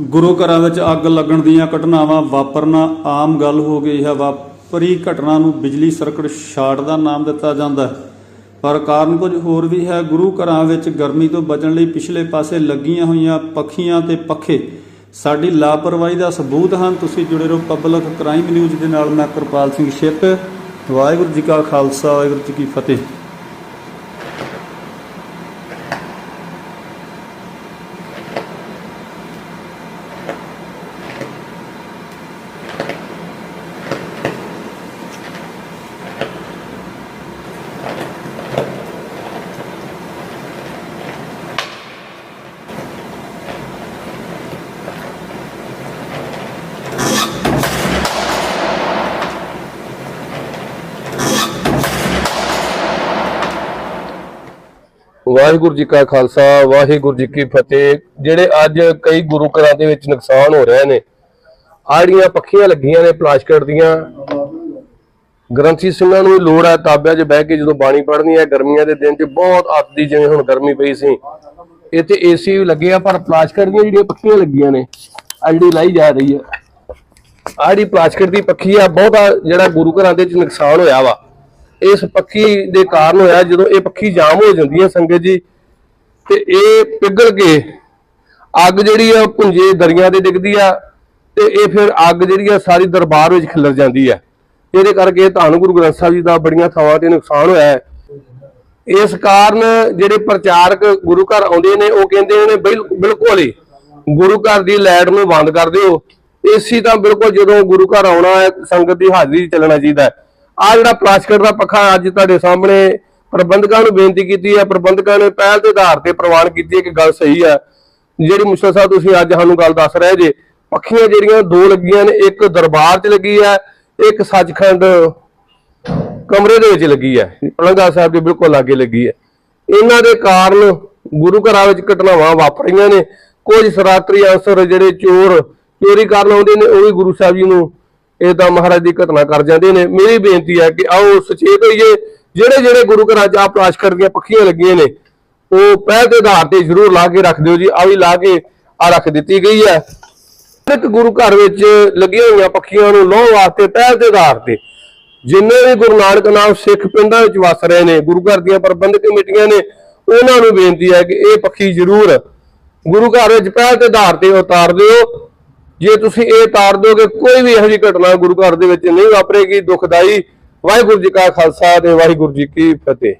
ਗੁਰੂ ਘਰਾਂ ਵਿੱਚ ਅੱਗ ਲੱਗਣ ਦੀਆਂ ਘਟਨਾਵਾਂ ਵਾਪਰਨਾ ਆਮ ਗੱਲ ਹੋ ਗਈ ਹੈ। ਵਾਪਰੀ ਘਟਨਾ ਨੂੰ ਬਿਜਲੀ ਸਰਕਟ ਸ਼ਾਰਟ ਦਾ ਨਾਮ ਦਿੱਤਾ ਜਾਂਦਾ ਹੈ। ਪਰ ਕਾਰਨ ਕੁਝ ਹੋਰ ਵੀ ਹੈ। ਗੁਰੂ ਘਰਾਂ ਵਿੱਚ ਗਰਮੀ ਤੋਂ ਬਚਣ ਲਈ ਪਿਛਲੇ ਪਾਸੇ ਲੱਗੀਆਂ ਹੋਈਆਂ ਪੱਖੀਆਂ ਤੇ ਪੱਖੇ ਸਾਡੀ ਲਾਪਰਵਾਹੀ ਦਾ ਸਬੂਤ ਹਨ। ਤੁਸੀਂ ਜੁੜੇ ਰਹੋ ਪਬਲਿਕ ਕ੍ਰਾਈਮ ਨਿਊਜ਼ ਦੇ ਨਾਲ। ਮੈਂ ਕਿਰਪਾਲ ਸਿੰਘ ਛਿੱਕ। ਵਾਹਿਗੁਰੂ ਜੀ ਕਾ ਖਾਲਸਾ। ਵਾਹਿਗੁਰੂ ਜੀ ਕੀ ਫਤਿਹ। ਵਾਹਿਗੁਰੂ ਜੀ ਕਾ ਖਾਲਸਾ, ਵਾਹਿਗੁਰੂ ਜੀ ਕੀ ਫਤਿਹ। ਜਿਹੜੇ ਅੱਜ ਕਈ ਗੁਰੂ ਘਰਾਂ ਦੇ ਵਿੱਚ ਨੁਕਸਾਨ ਹੋ ਰਹੇ ਨੇ, ਆੜੀਆਂ ਪੱਖੀਆਂ ਲੱਗੀਆਂ ਨੇ ਪਲਾਸਟਿਕ ਦੀਆਂ। ਗ੍ਰੰਥੀ ਸਿੰਘਾਂ ਨੂੰ ਵੀ ਲੋੜ ਹੈ ਤਾਬਿਆਂ 'ਚ ਬਹਿ ਕੇ ਜਦੋਂ ਬਾਣੀ ਪੜ੍ਹਨੀ ਹੈ ਗਰਮੀਆਂ ਦੇ ਦਿਨ 'ਚ ਬਹੁਤ ਅੱਤ ਜਿਵੇਂ ਹੁਣ ਗਰਮੀ ਪਈ ਸੀ। ਇੱਥੇ ਏਸੀ ਵੀ ਲੱਗੇ ਆ, ਪਰ ਪਲਾਸਟਿਕ ਦੀਆਂ ਜਿਹੜੀਆਂ ਪੱਖੀਆਂ ਲੱਗੀਆਂ ਨੇ ਆ ਜਿਹੜੀ ਲਾਈ ਜਾ ਰਹੀ ਹੈ ਆੜੀ ਪਲਾਸਟਿਕ ਦੀ ਪੱਖੀ ਆ, ਬਹੁਤਾ ਜਿਹੜਾ ਗੁਰੂ ਘਰਾਂ ਦੇ ਵਿੱਚ ਨੁਕਸਾਨ ਹੋਇਆ ਵਾ। ਇਸ ਪੱਖੀ ਦੇ ਕਾਰਨ ਹੋਇਆ ਜਦੋਂ ਇਹ ਪੱਖੀ ਜਾਮ ਹੋ ਜਾਂਦੀ ਹੈ ਸੰਗਤ ਜੀ, ਤੇ ਇਹ ਪਿਘਲ ਕੇ ਅੱਗ ਜਿਹੜੀ ਆ ਪੁੰਜੇ ਦਰਿਆ ਦੇ ਡਿੱਗਦੀ ਆ, ਤੇ ਇਹ ਫਿਰ ਅੱਗ ਜਿਹੜੀ ਆ ਸਾਰੀ ਦਰਬਾਰ ਵਿੱਚ ਖਿਲਰ ਜਾਂਦੀ ਆ। ਇਹਦੇ ਕਰਕੇ ਧੰਨ ਗੁਰੂ ਗ੍ਰੰਥ ਸਾਹਿਬ ਜੀ ਦਾ ਬੜੀਆਂ ਥਾਵਾਂ ਤੇ ਨੁਕਸਾਨ ਹੋਇਆ ਹੈ। ਇਸ ਕਾਰਨ ਜਿਹੜੇ ਪ੍ਰਚਾਰਕ ਗੁਰੂ ਘਰ ਆਉਂਦੇ ਨੇ, ਉਹ ਕਹਿੰਦੇ ਨੇ ਬਿਲ- ਬਿਲਕੁਲ ਹੀ ਗੁਰੂ ਘਰ ਦੀ ਲਾਈਟ ਨੂੰ ਬੰਦ ਕਰ ਦਿਓ। ਏਸੀ ਤਾਂ ਬਿਲਕੁਲ ਜਦੋਂ ਗੁਰੂ ਘਰ ਆਉਣਾ ਹੈ, ਸੰਗਤ ਦੀ ਹਾਜ਼ਰੀ ਚੱਲਣਾ ਚਾਹੀਦਾ ਹੈ। ਆ ਜਿਹੜਾ ਪਲਾਸਟਿਕ ਦਾ ਪੱਖਾ ਅੱਜ ਤੁਹਾਡੇ ਸਾਹਮਣੇ ਪ੍ਰਬੰਧਕਾਂ ਨੂੰ ਬੇਨਤੀ ਕੀਤੀ ਹੈ, ਪ੍ਰਬੰਧਕਾਂ ਨੇ ਪਹਿਲ ਦੇ ਆਧਾਰ ਤੇ ਪ੍ਰਵਾਨ ਕੀਤੀ ਹੈ ਕਿ ਗੱਲ ਸਹੀ ਹੈ। ਜਿਹੜੀ ਮੁਸਤਫਾ ਸਾਹਿਬ, ਤੁਸੀਂ ਅੱਜ ਸਾਨੂੰ ਗੱਲ ਦੱਸ ਰਹੇ ਜੇ, ਪੱਖੀਆਂ ਜਿਹੜੀਆਂ ਦੋ ਲੱਗੀਆਂ ਨੇ, ਇੱਕ ਦਰਬਾਰ 'ਚ ਲੱਗੀ ਹੈ, ਇੱਕ ਸੱਚਖੰਡ ਕਮਰੇ ਦੇ ਵਿੱਚ ਲੱਗੀ ਹੈ। ਪਲੰਗਾ ਸਾਹਿਬ ਦੇ ਬਿਲਕੁਲ ਲਾਗੇ ਲੱਗੀ ਹੈ। ਇਹਨਾਂ ਦੇ ਕਾਰਨ ਗੁਰੂ ਘਰਾਂ ਵਿੱਚ ਘਟਨਾਵਾਂ ਵਾਪਰੀਆਂ ਨੇ। ਕੁਝ ਸਰਾਤਰੀ ਅਨਸਰ ਜਿਹੜੇ ਚੋਰ, ਚੋਰੀ ਕਰਨ ਆਉਂਦੇ ਨੇ, ਉਹ ਵੀ ਗੁਰੂ ਸਾਹਿਬ ਜੀ ਨੂੰ ਇਹ ਤਾਂ ਮਹਾਰਾਜ ਦੀ ਘਟਨਾ ਕਰ ਜਾਂਦੇ ਨੇ। ਮੇਰੀ ਬੇਨਤੀ ਹੈ ਕਿ ਆਓ ਸੁਚੇਤ ਹੋਈਏ। ਜਿਹੜੇ ਜਿਹੜੇ ਗੁਰੂ ਘਰਾਂ 'ਚ ਆ ਪਲਾਸਟਿਕ ਦੀਆਂ ਪੱਖੀਆਂ ਲੱਗੀਆਂ ਨੇ, ਉਹ ਪਹਿਲ ਦੇ ਆਧਾਰ ਤੇ ਜ਼ਰੂਰ ਲਾ ਕੇ ਰੱਖ ਦਿਓ ਜੀ। ਆ ਵੀ ਲਾ ਕੇ ਆ ਰੱਖ ਦਿੱਤੀ ਗਈ ਹੈ। ਇੱਕ ਗੁਰੂ ਘਰ ਵਿੱਚ ਲੱਗੀਆਂ ਹੋਈਆਂ ਪੱਖੀਆਂ ਨੂੰ ਲਾਉਣ ਵਾਸਤੇ ਪਹਿਲ ਦੇ ਆਧਾਰ ਤੇ ਜਿੰਨੇ ਵੀ ਗੁਰੂ ਨਾਨਕ ਨਾਮ ਸਿੱਖ ਪਿੰਡਾਂ ਵਿੱਚ ਵਸ ਰਹੇ ਨੇ, ਗੁਰੂ ਘਰ ਦੀਆਂ ਪ੍ਰਬੰਧਕ ਕਮੇਟੀਆਂ ਨੇ, ਉਹਨਾਂ ਨੂੰ ਬੇਨਤੀ ਹੈ ਕਿ ਇਹ ਪੱਖੀ ਜ਼ਰੂਰ ਗੁਰੂ ਘਰ ਵਿੱਚ ਪਹਿਲ ਦੇ ਆਧਾਰ ਤੇ ਉਤਾਰ ਦਿਓ। ਜੇ ਤੁਸੀਂ ਇਹ ਉਤਾਰ ਦਿਓਗੇ ਕੋਈ ਵੀ ਇਹੋ ਜਿਹੀ ਘਟਨਾ ਗੁਰੂ ਘਰ ਦੇ ਵਿੱਚ ਨਹੀਂ ਵਾਪਰੇਗੀ। ਦੁਖਦਾਈ ਵਾਹਿਗੁਰੂ ਜੀ ਕਾ ਖਾਲਸਾ ਤੇ ਵਾਹਿਗੁਰੂ ਜੀ ਕੀ ਫਤਿਹ।